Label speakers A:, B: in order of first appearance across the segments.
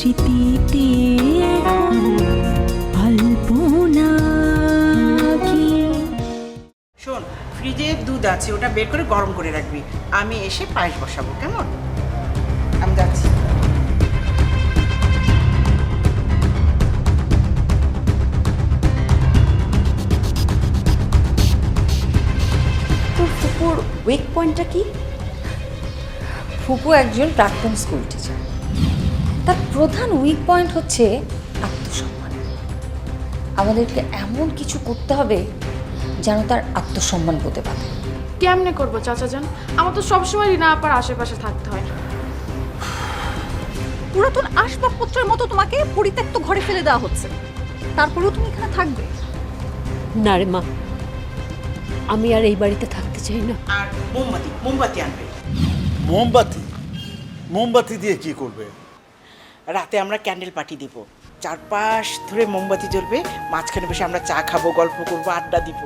A: স্মৃতিতে
B: শোন ফ্রিজে দুধ আছে ওটা বের করে গরম করে রাখবি। আমি এসে পায়েস বসাবো কেমন? আমি যাচ্ছি।
C: তোর ফুপুর উইক পয়েন্টটা কি?
D: ফুপু একজন প্রাক্তন স্কুল টিচার
C: তার প্রধান উইক পয়েন্ট হচ্ছে আত্মসম্মান। আমাদেরকে এমন কিছু করতে হবে যেন তার আত্মসম্মান হতে পারে।
E: কেমনে করব চাচা যান আমার তো সবসময় রিনা আপার আশেপাশে থাকতে হয়।
F: পুরাতন আসবাবপত্রের মতো তোমাকে পরিত্যক্ত ঘরে ফেলে দেওয়া হচ্ছে। তারপরেও তুমি এখানে থাকবে।
D: না রে মা আমি আর এই বাড়িতে থাকতে চাই না।
B: আর মোমবাতি মোমবাতি আনবে।
G: মোমবাতি? মোমবাতি দিয়ে কি করবে?
B: রাতে আমরা ক্যান্ডেল পার্টি দিব। চারপাশ ধরে মোমবাতি জ্বলবে মাঝখানে বসে আমরা চা খাব গল্প করব আড্ডা দিব।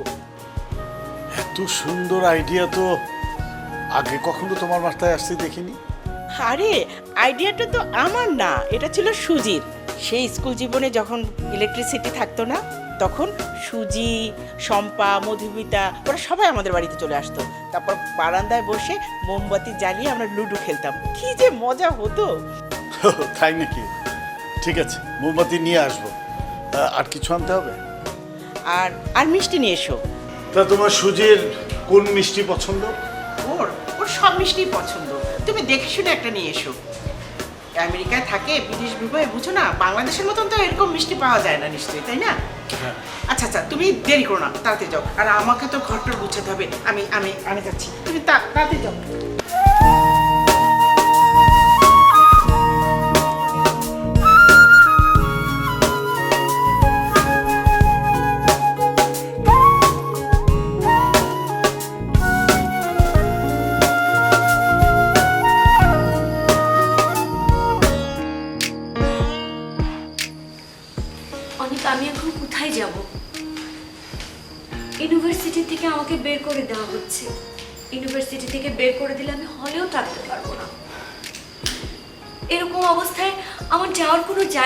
G: এত সুন্দর আইডিয়া তো। আগে কখনো তোমার মাথায় আসতে দেখিনি।
B: আরে আইডিয়াটা তো আমার না এটা ছিল সুজির। সেই স্কুল জীবনে যখন ইলেকট্রিসিটি থাকতো না তখন সুজি শম্পা মধুমিতা ওরা সবাই আমাদের বাড়িতে চলে আসতো। তারপর বারান্দায় বসে মোমবাতি জ্বালিয়ে আমরা লুডো খেলতাম। কি যে মজা হতো!
G: তাই নাকি? ঠিক আছে মোমবাতি নিয়ে আসব। আর কিছু আনতে হবে?
B: আর আর মিষ্টি নিয়ে এসো।
G: তা তোমার সুজির কোন মিষ্টি পছন্দ?
B: ওর ওর সব মিষ্টিই পছন্দ। তুমি দেখে শুনে একটা নিয়ে এসো। আমেরিকায় থাকে বিদেশ বিবাহে বুঝো না? বাংলাদেশের মতন তো এরকম মিষ্টি পাওয়া যায় না নিশ্চয়ই তাই না? আচ্ছা আচ্ছা তুমি দেরি করো না তাড়াতাড়ি যাও। আর আমাকে তো ঘরটা গুছাতে হবে। আমি আমি আমি যাচ্ছি। তুমি তাড়াতাড়ি যাও।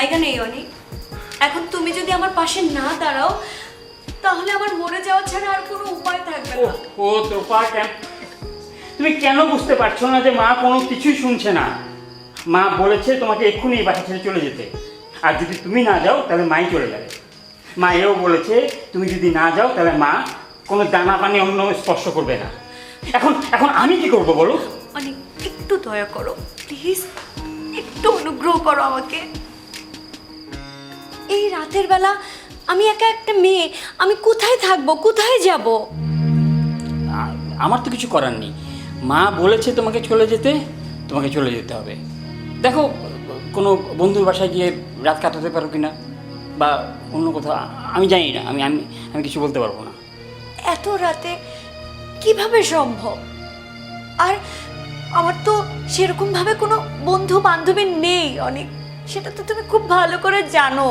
H: জায়গা নেই অনেক এখন তুমি যদি আমার পাশে না দাঁড়াও তাহলে আমার মরে যাওয়া ছাড়া আর কোনো উপায় থাকবে না।
I: ও তোপা কেন? তুমি কেন বুঝতে পারছ না যে মা কোনো কিছুই শুনছে না? মা বলেছে তোমাকে এক্ষুনি এই বাসা ছেড়ে চলে যেতে। আর যদি তুমি না যাও তাহলে মাই চলে যাবে। মা এও বলেছে তুমি যদি না যাও তাহলে মা কোনো দানা পানি অন্য স্পর্শ করবে না। এখন এখন আমি কি করব বলো?
H: অনেক একটু দয়া করো প্লিজ। একটু অনুগ্রহ করো আমাকে। এই রাতের বেলা আমি একা একটা মেয়ে আমি কোথায় থাকব? কোথায় যাব?
I: আমার তো কিছু করার নেই। মা বলেছে তোমাকে চলে যেতে তোমাকে চলে যেতে হবে। দেখো কোনো বন্ধুর বাসায় গিয়ে রাত কাটাতে পারো কিনা? বা অন্য কোথাও আমি জানি না আমি আমি আমি কিছু বলতে পারব না।
H: এত রাতে কীভাবে সম্ভব? আর আমার তো সেরকমভাবে কোনো বন্ধু বান্ধবী নেই অনেক। সেটা তো তুমি খুব ভালো করে জানো।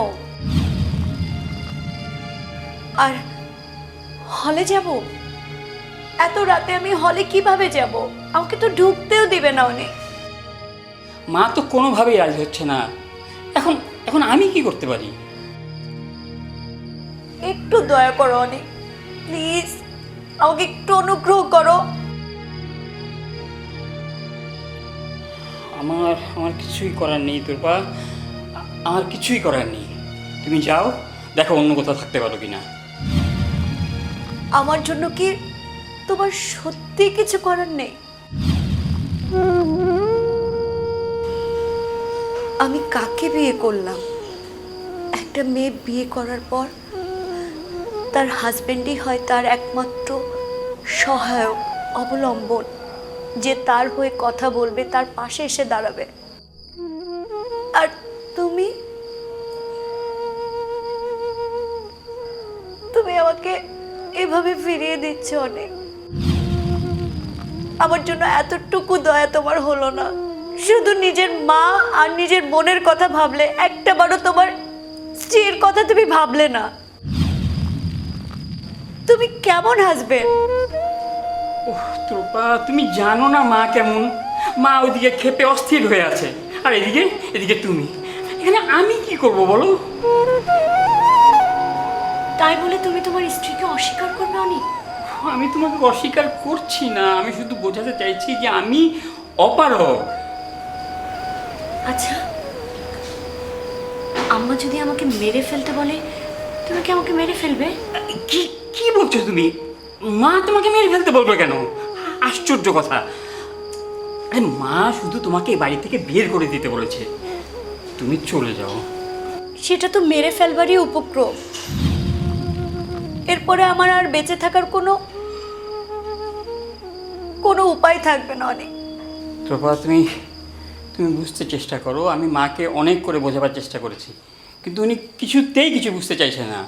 H: আর হলে যাব? এত রাতে আমি হলে কীভাবে যাব? আমাকে তো ঢুকতেও দিবে না অনেক
I: মা তো কোনোভাবেই রাজি হচ্ছে না। এখন এখন আমি কি করতে পারি?
H: একটু দয়া করো অনেক প্লিজ আমাকে একটু অনুগ্রহ করো।
I: আমার আমার কিছুই করার নেই তোর পা আমার কিছুই করার নেই। তুমি যাও দেখো অন্য কোথাও থাকতে পারো কিনা।
H: আমার জন্য কি তোমার সত্যি কিছু করার নেই? আমি কাকে বিয়ে করলাম? একটা মেয়ে বিয়ে করার পর তার হাজবেন্ডই হয় তার একমাত্র সহায়ক, অবলম্বন। যে তার হয়ে কথা বলবে, তার পাশে এসে দাঁড়াবে। আর তুমি? এভাবে ফিরিয়ে দিচ্ছ অনেক। আমার জন্য এতটুকু দয়া তোমার হলো না। শুধু নিজের মা আর নিজের বোনের কথা ভাবলে একটা বারও তোমার স্ত্রীর কথা তুমি ভাবলে না। তুমি কেমন
I: তোপা তুমি জানো না মা কেমন? মা ওইদিকে খেপে অস্থির হয়ে আছে। আর এদিকে এদিকে তুমি। এখানে আমি কি করব বলো?
H: তাই বলে তুমি তোমার স্ত্রীকে অস্বীকার করবে অনেক?
I: আমি তোমাকে অস্বীকার করছি না আমি শুধু বোঝাতে চাইছি যে আমি অপারক
H: আচ্ছা আম্মা যদি আমাকে মেরে ফেলতে বলে তুমি কি আমাকে মেরে ফেলবে?
I: কি কি বলছো তুমি? মা তোমাকে মেরে ফেলতে বলবে কেন? আশ্চর্য কথা। আরে মা শুধু তোমাকে এই বাড়ি থেকে বের করে দিতে বলেছে। তুমি চলে যাও।
H: সেটা তো মেরে ফেলবারই উপক্রম। এরপরে আমার আর বেঁচে থাকার কোনো কোনো উপায় থাকবে না অনেক।
I: তোপা তুমি তুমি বুঝতে চেষ্টা করো। আমি মাকে অনেক করে বোঝাবার চেষ্টা করেছি। কিন্তু উনি কিছুতেই কিছু বুঝতে চাইছে না।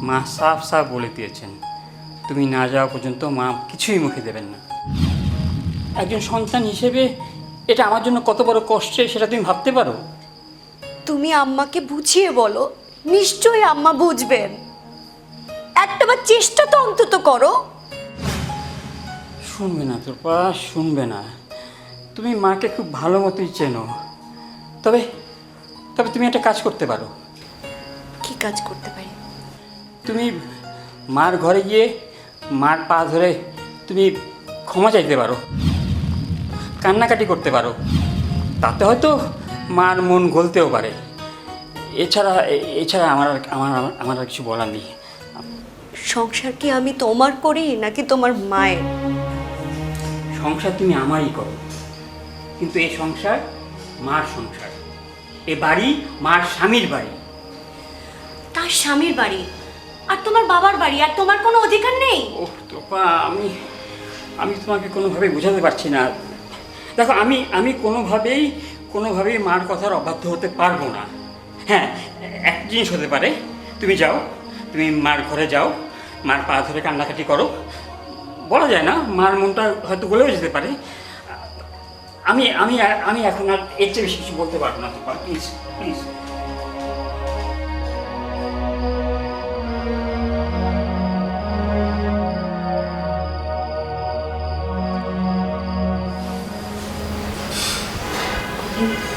I: মা সাফ সাফ বলে দিয়েছেন তুমি না যাওয়া পর্যন্ত মা কিছুই মুখে দেবেন না। একজন সন্তান হিসেবে এটা আমার জন্য কত বড় কষ্টের সেটা তুমি ভাবতে পারো?
H: তুমি আম্মাকে বুঝিয়ে বলো নিশ্চয়ই আম্মা বুঝবেন। একটাবার চেষ্টা তো অন্তত করো।
I: শুনবে না তোর তোপা শুনবে না। তুমি মাকে খুব ভালো মতোই চেনো। তবে তবে তুমি একটা কাজ করতে পারো।
H: কি কাজ করতে পারি?
I: তুমি মার ঘরে গিয়ে মার পা ধরে তুমি ক্ষমা চাইতে পারো। কান্নাকাটি করতে পারো। তাতে হয়তো মার মন গলতেও পারে। এছাড়া এছাড়া আমার আর- আমার আমার- আমার আর কিছু বলার নেই।
H: সংসার কি আমি তোমার করি নাকি তোমার মায়ের?
I: সংসার তুমি আমারই করো। কিন্তু এই সংসার মার সংসার। এ বাড়ি মার স্বামীর বাড়ি।
H: তার স্বামীর বাড়ি? আর তোমার বাবার বাড়ি? আর তোমার কোনো অধিকার নেই?
I: ওহ তোপা আমি আমি তোমাকে কোনোভাবেই বোঝাতে পারছি না। দেখো আমি আমি কোনোভাবেই কোনোভাবেই মার কথার অবাধ্য হতে পারব না। হ্যাঁ এক জিনিস হতে পারে। তুমি যাও, তুমি মার ঘরে যাও, মার পা ধরে কান্নাকাটি করো। বলা যায় না, মার মনটা হয়তো গলেও যেতে পারে। আমি আমি আমি এখন আর এর চেয়ে বেশি কিছু বলতে পারব না তোপা প্লিজ প্লিজ
J: চার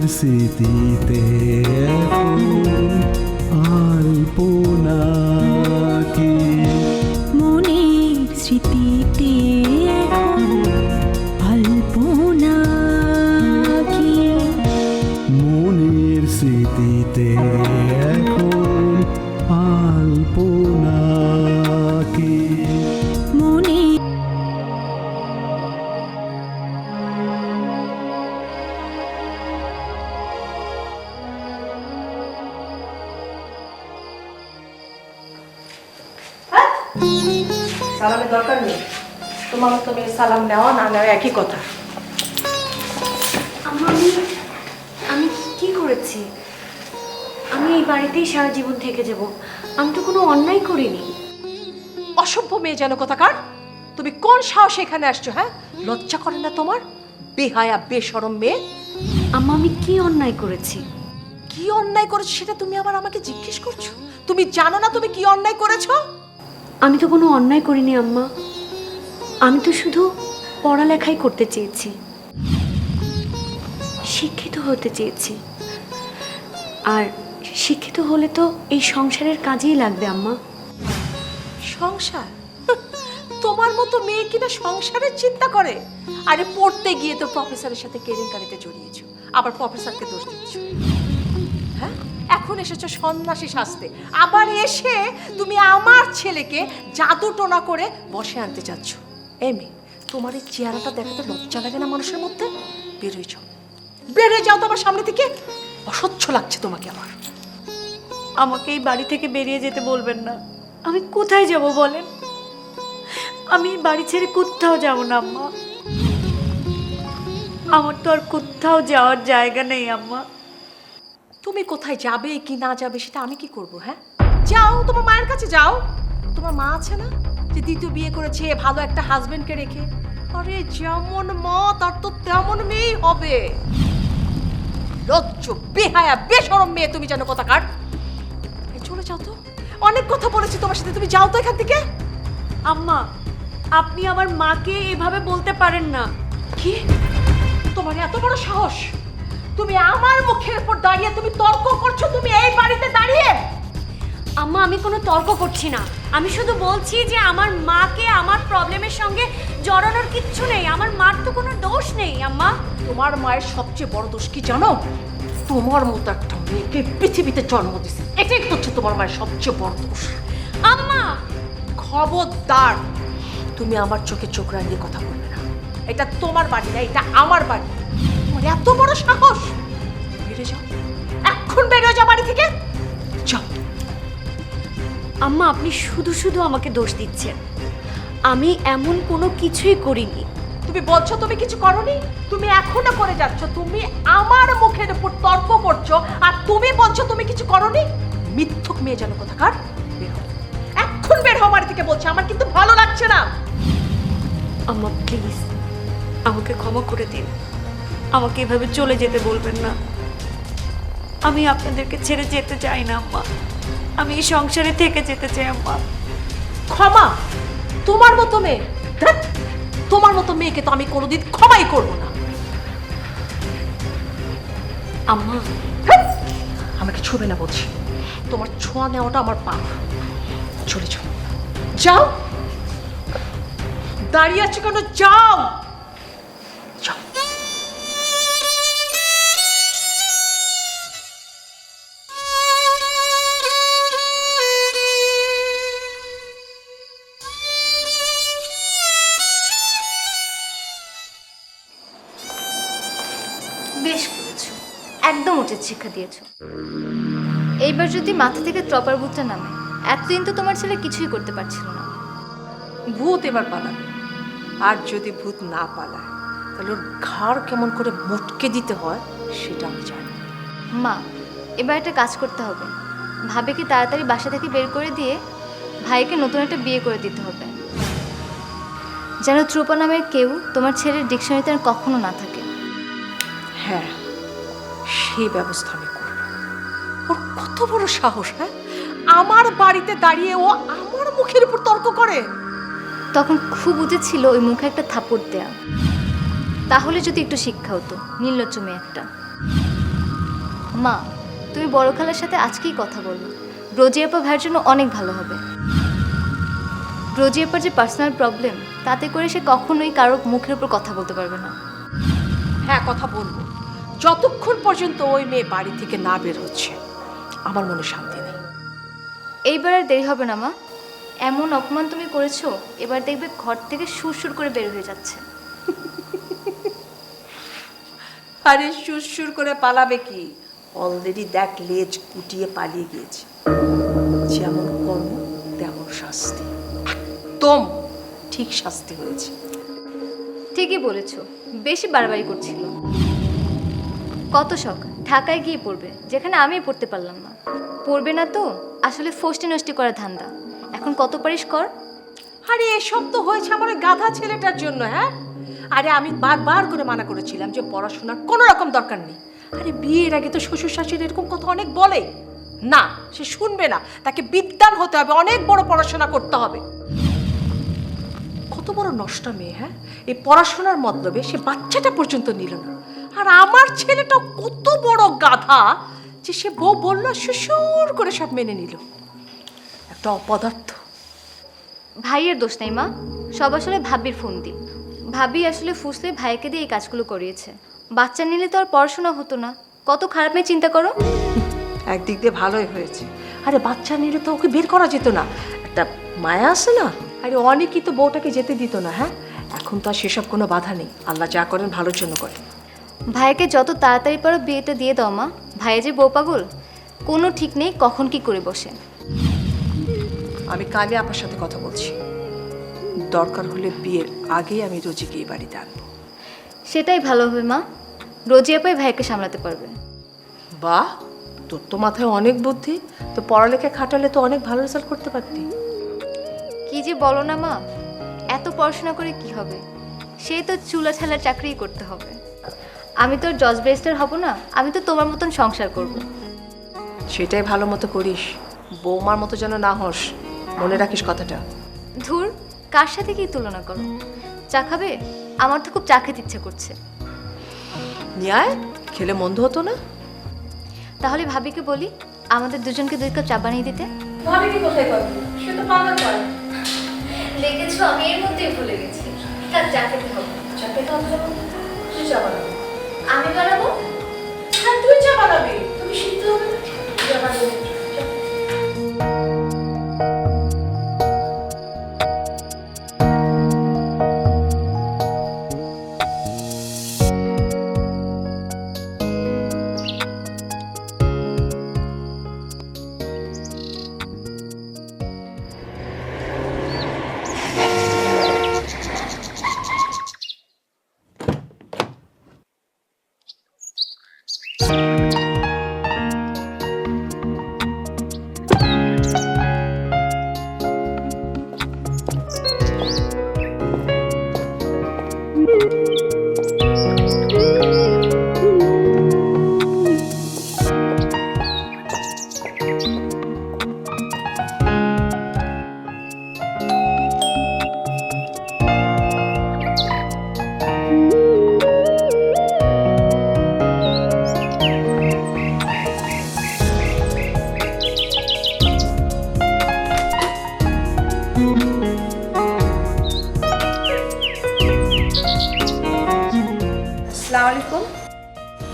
J: মনের স্মৃতিতে আলপনা কি
A: মনের স্মৃতিতে এখন কি?
J: মনের স্মৃতিতে
K: সালাম নেওয়া না নেওয়া একই কথা।
H: আমি আমি কি করেছি? আমি এই বাড়িতেই সারা জীবন থেকে যাব। আমি তো কোনো অন্যায় করিনি।
K: অসভ্য মেয়ে যেন কথাকার? তুমি কোন সাহস এখানে আসছো হ্যাঁ? লজ্জা করে না তোমার? বেহায়া বেসরম মেয়ে।
H: আম্মা আমি কি অন্যায় করেছি?
K: কি অন্যায় করেছ সেটা তুমি আবার আমাকে জিজ্ঞেস করছ? তুমি জানো না তুমি কি অন্যায় করেছ?
H: আমি তো কোনো অন্যায় করিনি আম্মা। আমি তো শুধু পড়ালেখাই করতে চেয়েছি। শিক্ষিত হতে চেয়েছি। আর শিক্ষিত হলে তো এই সংসারের কাজেই লাগবে, আম্মা।
K: সংসার? তোমার মতো মেয়ে কিনা সংসারের চিন্তা করে? আরে, পড়তে গিয়ে তো প্রফেসরের সাথে কেলেঙ্কারিতে জড়িয়েছো। আবার প্রফেসরকে দোষ দিচ্ছ। হ্যাঁ? এখন এসেছ সন্ন্যাসী শাস্তে। আবার এসে তুমি আমার ছেলেকে জাদু টোনা করে বসে আনতে চাচ্ছ। এই মেয়ে তোমার এই চেহারাটা দেখাতে লজ্জা লাগে না মানুষের মধ্যে? বেরোয় যাও। বেরোয় যাও তো আমার সামনে থেকে। অসহ্য লাগছে তোমাকে আমার।
H: আমাকে এই বাড়ি থেকে বেরিয়ে যেতে বলবেন না। আমি কোথায় যাব বলেন? আমি বাড়ি ছেড়ে কোথাও যাব না আম্মা। আমার তো আর কোথাও যাওয়ার জায়গা নেই আম্মা।
K: তুমি কোথায় যাবে কি না যাবে সেটা আমি কি করব হ্যাঁ? যাও তোমার মায়ের কাছে যাও। তোমার মা আছে না? যে দ্বিতীয় বিয়ে করেছে ভালো একটা হাজবেন্ডকে রেখে। আরে যেমন মা তার তো তেমন মেয়েই হবে। লজ্জ, বেহায়া বেসরম মেয়ে তুমি জানো কথা কাট চলে যাও তো। অনেক কথা বলেছি তোমার সাথে। তুমি যাও তো এখান থেকে।
H: আম্মা, আপনি আমার মাকে এভাবে বলতে পারেন না।
K: কি? তোমার এত বড় সাহস। তুমি আমার মুখের উপর দাঁড়িয়ে তুমি তর্ক করছ, তুমি এই বাড়িতে দাঁড়িয়ে?
H: আম্মা আমি কোনো তর্ক করছি না। আমি শুধু বলছি যে আমার মাকে আমার প্রবলেমের সঙ্গে জড়ানোর কিচ্ছু নেই। আমার মার তো কোনো দোষ নেই আম্মা।
K: তোমার মায়ের সবচেয়ে বড় দোষ কি জানো? তোমার মতো একটা মেয়েকে পৃথিবীতে জন্ম দিছে এটাই হচ্ছে তোমার মায়ের সবচেয়ে বড় দোষ।
H: আম্মা!
K: খবরদার তুমি আমার চোখে চোখ রাঙিয়ে কথা বলবে না। এটা তোমার বাড়ি না এটা আমার বাড়ি। তোমার এত বড় সাহস! বেড়ে যাও। এখন বেরো যাও বাড়ি থেকে।
H: আম্মা আপনি শুধু শুধু আমাকে দোষ দিচ্ছেন। আমি এমন কোনো কিছুই করিনি।
K: তুমি বলছো তুমি কিছু করনি? তুমি এখনও করে যাচ্ছ। তুমি আমার মুখের উপর তর্ক করছ আর তুমি বলছো তুমি কিছু করনি? মিথ্যুক মেয়ে যেন কোথাকার? বের হও। এখন বের হও বাড়ি থেকে বলছে। আমার কিন্তু ভালো লাগছে না।
H: আম্মা প্লিজ আমাকে ক্ষমা করে দিন। আমাকে এভাবে চলে যেতে বলবেন না। আমি আপনাদেরকে ছেড়ে যেতে চাই না আম্মা। আমি এই সংসারে থেকে যেতে চাই আম্মা
K: ক্ষমা? তোমার মতো মেয়ে? তোমার মতো মেয়েকে তো আমি কোনোদিন ক্ষমাই করব না।
H: আম্মা
K: আমাকে ছুবে না বলছি। তোমার ছোঁয়া নেওয়াটা আমার পাপ। চলে যাও। যাও! দাঁড়িয়ে আছো কেন? যাও!
C: একদম উচিত শিক্ষা দিয়েছ। এইবার যদি মাথা থেকে ট্রপার বুথটা নামে এতদিন তো তোমার ছেলে কিছুই করতে পারছিল না।
K: ভূত এবার পালাবে। আর যদি ভূত না পালায় তাহলে ওর ঘাড় কেমন করে মুটকে দিতে হয় সেটা আমি জানি
C: মা এবার একটা কাজ করতে হবে। ভাবেকে তাড়াতাড়ি বাসা থেকে বের করে দিয়ে ভাইকে নতুন একটা বিয়ে করে দিতে হবে। যেন ত্রুপা নামের কেউ তোমার ছেলের ডিকশনারিতে আর কখনো না থাকে।
K: হ্যাঁ সেই ব্যবস্থা আমি করব। ওর কত বড় সাহস হ্যাঁ? আমার বাড়িতে দাঁড়িয়ে ও আমার মুখের উপর তর্ক করে।
C: তখন খুব উচিত ছিল ওই মুখে একটা থাপড় দেয়া। তাহলে যদি একটু শিক্ষা হতো নির্লজ্জ মেয়ে একটা। মা তুমি বড় খালার সাথে আজকেই কথা বলো। রোজিয়াপা ভাইয়ের জন্য অনেক ভালো হবে। রোজিয়াপার যে পার্সোনাল প্রবলেম তাতে করে সে কখনোই কারও মুখের উপর কথা বলতে পারবে না।
K: হ্যাঁ কথা বলব। যতক্ষণ পর্যন্ত ওই মেয়ে বাড়ি থেকে না বের হচ্ছে আমার মনে শান্তি নেই।
C: এইবার আর দেরি হবে না মা। এমন অপমান তুমি করেছ এবার দেখবে ঘর থেকে সুরসুর করে বের হয়ে যাচ্ছে।
K: আরে সুরসুর করে পালাবে কি? অলরেডি দেখ লেজ কুটিয়ে পালিয়ে গিয়েছে। যেমন কর্ম তেমন শাস্তি। একদম ঠিক শাস্তি হয়েছে।
C: ঠিকই বলেছ বেশি বাড়াবাড়ি করছিল। কত শখ, ঢাকায় গিয়ে পড়বে, যেখানে আমি পড়তে পারলাম না। পড়বে না তো? আসলে ফষ্টি নষ্টি করা ধান্দা। এখন কত পারিস কর?
K: আরে, এসব তো হয়েছে আমার গাধা ছেলেটার জন্য হ্যাঁ? আরে, আমি বারবার করে মানা করেছিলাম যে পড়াশোনার কোনো রকম দরকার নেই। আরে, বিয়ের আগে তো শ্বশুর শাশুড়ি এরকম কথা অনেক বলে। না, সে শুনবে না। তাকে বিদ্যান হতে হবে, অনেক বড় পড়াশোনা করতে হবে। কত বড় নষ্ট মেয়ে হ্যাঁ? এই পড়াশোনার মতলবে সে বাচ্চাটা পর্যন্ত নিল না। আর আমার ছেলেটা কত বড় গাধা যে সে বউ বলল সুসুর করে সব মেনে নিল। একটা অপদার্থ।
C: ভাইয়ের দোষ নেই মা। সব আসলে ভাবির ফোন দিন ভাবি আসলে ফুসলে ভাইকে দিয়ে এই কাজগুলো করিয়েছে। বাচ্চা নিলে তো আর পড়াশোনা হতো না। কত খারাপ মেয়ে চিন্তা করো।
K: একদিক দিয়ে ভালোই হয়েছে। আরে বাচ্চা নিলে তো ওকে বের করা যেত না। একটা মায়া আছে না? আরে অনেকই তো বউটাকে যেতে দিত না হ্যাঁ? এখন তো আর সেসব কোনো বাধা নেই। আল্লাহ যা করেন ভালোর জন্য করেন।
C: ভাইকে যত তাড়াতাড়ি পারো বিয়েটা দিয়ে দাও মা। ভাইয়ে যে বউ পাগল কোনো ঠিক নেই কখন কি করে বসে।
K: আমি কালে আপনার সাথে কথা বলছি। দরকার হলে বিয়ের আগেই আমি রোজিকে এই বাড়িতে আনব।
C: সেটাই ভালো হবে মা। রোজিয়া পাই ভাইকে সামলাতে পারবে।
K: বাহ তোর তো মাথায় অনেক বুদ্ধি। তো পড়ালেখা খাটালে তো অনেক ভালো রেজাল্ট করতে পারতি।
C: কি যে বলো না মা। এত পড়াশোনা করে কি হবে? সেই তো চুলা ছালার চাকরিই করতে হবে। আমি তো জজ ব্রেস্টার হব না আমি তো তোমার মতন সংসার করব।
K: সেটাই ভালো মতো করিস। বৌমার মতো যেন না হস মনে রাখিস কথাটা।
C: ধুর কার সাথে কি তুলনা করো? চা খাবে? আমার তো খুব চা খেতে ইচ্ছে করছে।
K: নিয়ায় খেলে মন্দ হতো না?
C: তাহলে ভাবিকে বলি আমাদের দুজনকে দুই কাপ চা বানিয়ে দিতে। ভাবিকে কোথায় পাবি? সে তো পাগল করে দেখেছ আমি এর মধ্যেই ভুলে গেছি। তার চা খেতে হবে। চা খেতে হবে তুই চা বানাবো। আমি বানাবো?
K: হ্যাঁ তুই চা বানাবি। তুমি সিদ্ধ হবে। বানাবি।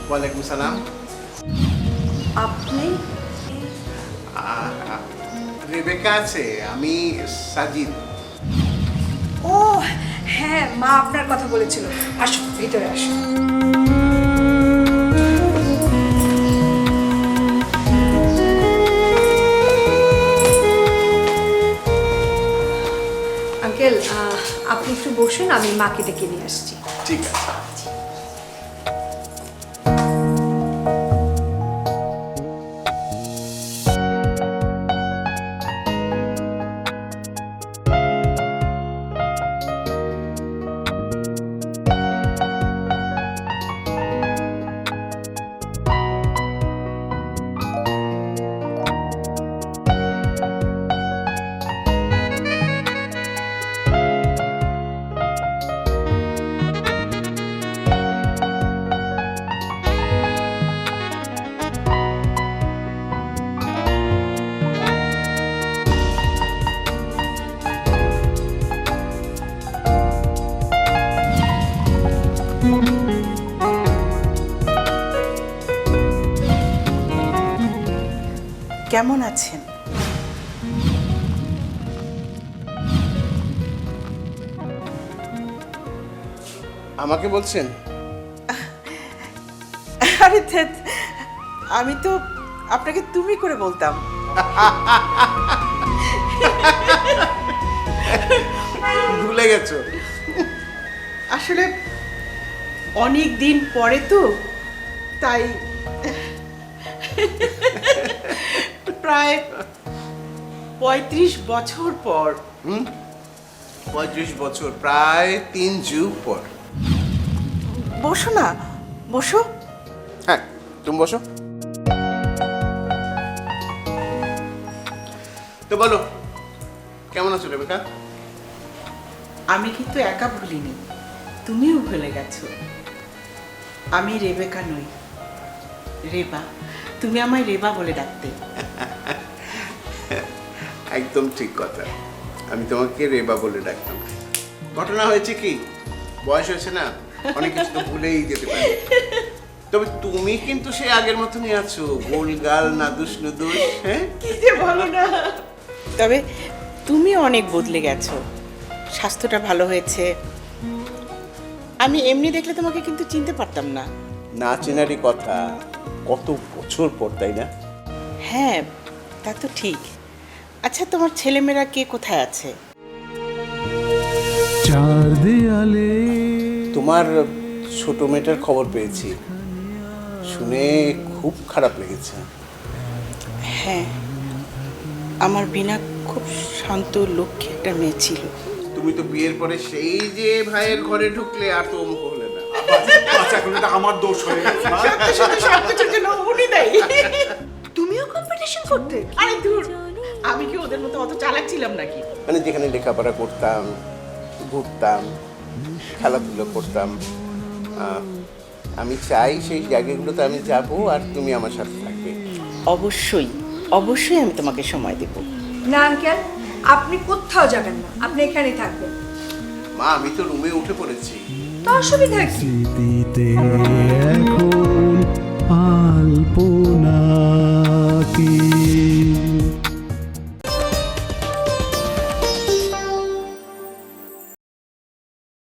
L: ওয়ালাইকুম সালাম
K: আপনি
L: রেবেকা আছে আমি সাজিদ
F: ও হ্যাঁ মা আপনার কথা বলেছিল। আসো ভিতরে আসো আঙ্কেল আপনি একটু বসুন আমি মাকে ডেকে নিয়ে আসছি।
L: ঠিক আছে।
B: কেমন আছেন?
L: আমাকে বলছেন?
B: আরে আমি তো আপনাকে তুমি করে বলতাম।
L: ভুলে গেছো।
B: আসলে অনেক দিন পরে তো তাই প্রায় পঁয়ত্রিশ বছর পর।
L: হুম? পঁয়ত্রিশ বছর প্রায় তিন যুগ পর।
B: বসো না বসো।
L: হ্যাঁ তুমি বসো। তো বলো কেমন আছো রেবেকা?
B: আমি কিন্তু একা ভুলিনি তুমিও ভুলে গেছো। আমি রেবেকা নই রেবা। তুমি আমায় রেবা বলে ডাকতে।
L: একদম ঠিক কথা। আমি তোমাকে রেবা বলে ডাকতাম। ঘটনা হয়েছে কি? বয়স হয়েছে না? অনেক কিছু তো ভুলেই যেতে পারি। তবে তুমি কিন্তু সেই আগের মতনই আছো। গোলগাল নাদুস নুদুস হ্যাঁ?
B: কি যে বলো না। তবে তুমি অনেক বদলে গেছো। স্বাস্থ্যটা ভালো হয়েছে। আমি এমনি দেখলে তোমাকে কিন্তু চিনতে পারতাম না।
L: না চেনারই কথা। কত বছর পর তাই না?
B: হ্যাঁ তা তো ঠিক। আচ্ছা তোমার ছেলেমেয়েরা কে কোথায় আছে
J: চার দেয়ালে
L: তোমার ছোট মেয়েটার খবর পেয়েছি শুনে খুব খারাপ লেগেছে
B: হ্যাঁ আমার বিনা খুব শান্ত লক্ষ্মী একটা মেয়ে ছিল
L: তুমি তো বিয়ের পরে সেই যে ভাইয়ের ঘরে ঢুকলে আর তো অমুক হলে না
G: আচ্ছা এখন এটা আমার দোষ হয়ে গেছে না?
B: সবকিছুর জন্য উনি দেয়
K: তুমিও কম্পিটিশন করতে
B: আরে দূর আমি কি ওদের মতো অত চালাক ছিলাম নাকি?
L: মানে যেখানে লেখাপড়া করতাম ঘুরতাম খেলাধুলো করতাম আমি চাই সেই জায়গাগুলোতে আমি যাব আর তুমি আমার সাথে থাকবে।
B: অবশ্যই অবশ্যই আমি তোমাকে সময় দেব।
K: না আঙ্কেল আপনি কোথাও যাবেন না আপনি এখানেই থাকবেন।
L: মা আমি তো রুমে উঠে পড়েছি।
K: তো অসুবিধা কি?
J: এখন আলপনা কি?